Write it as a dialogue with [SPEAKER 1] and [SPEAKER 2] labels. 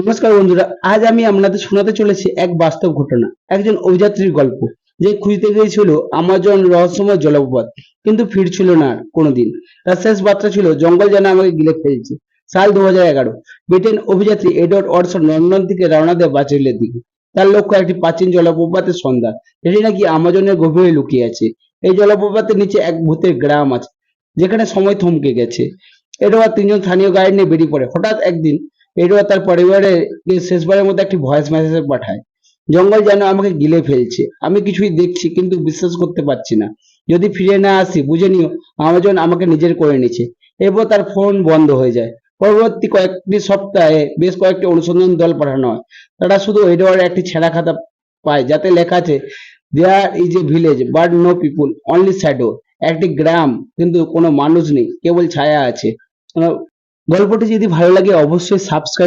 [SPEAKER 1] নমস্কার বন্ধুরা, আজ আমি আপনাদের শোনাতে চলেছি এক বাস্তব ঘটনা, একজন অভিযাত্রীর গল্প। যে খুঁজতে গিয়েছিল আমাজন রহস্যময় জলপ্রপাত, কিন্তু ফিরছিল না কোনোদিন। তার শেষ বার্তা ছিল, জঙ্গল যেন আমাকে গিলে ফেলছে। সাল দু হাজার এগারো, ব্রিটেন অভিযাত্রী এডওয়ার্ড অর্সন লন্ডন থেকে রওনা দেয় বাচেলের দিকে। তার লক্ষ্য একটি প্রাচীন জলপ্রপাতের সন্ধান, যেটি নাকি আমাজনের গভীরে লুকিয়ে আছে। এই জলপ্রপাতের নিচে এক ভূতের গ্রাম আছে, যেখানে সময় থমকে গেছে। এডওয়ার্ড তিনজন স্থানীয় গাইড নিয়ে বেরিয়ে পড়ে। হঠাৎ একদিন এডওয়ার্ড তার পরিবারের শেষবারের মধ্যে একটি ভয়েস মেসেজ পাঠায়, জঙ্গল যেন আমাকে গিলে ফেলছে। আমি কিছুই দেখছি কিন্তু বিশ্বাস করতে পারছি না। যদি ফিরে না আসি, বুঝে নিও, আমাজন আমাকে নিজের করে নিচ্ছে এরপর তার ফোন বন্ধ হয়ে যায়। পরবর্তী কয়েকটি সপ্তাহে বেশ কয়েকটি অনুসন্ধান দল পাঠানো হয়। তারা শুধু এডওয়ার্ডের একটি ছেঁড়া খাতা পায়, যাতে লেখা আছে there is a village but no people only shadow একটি গ্রাম, কিন্তু কোনো মানুষ নেই, কেবল ছায়া আছে। গল্পটি যদি ভালো লাগে অবশ্যই সাবস্ক্রাইব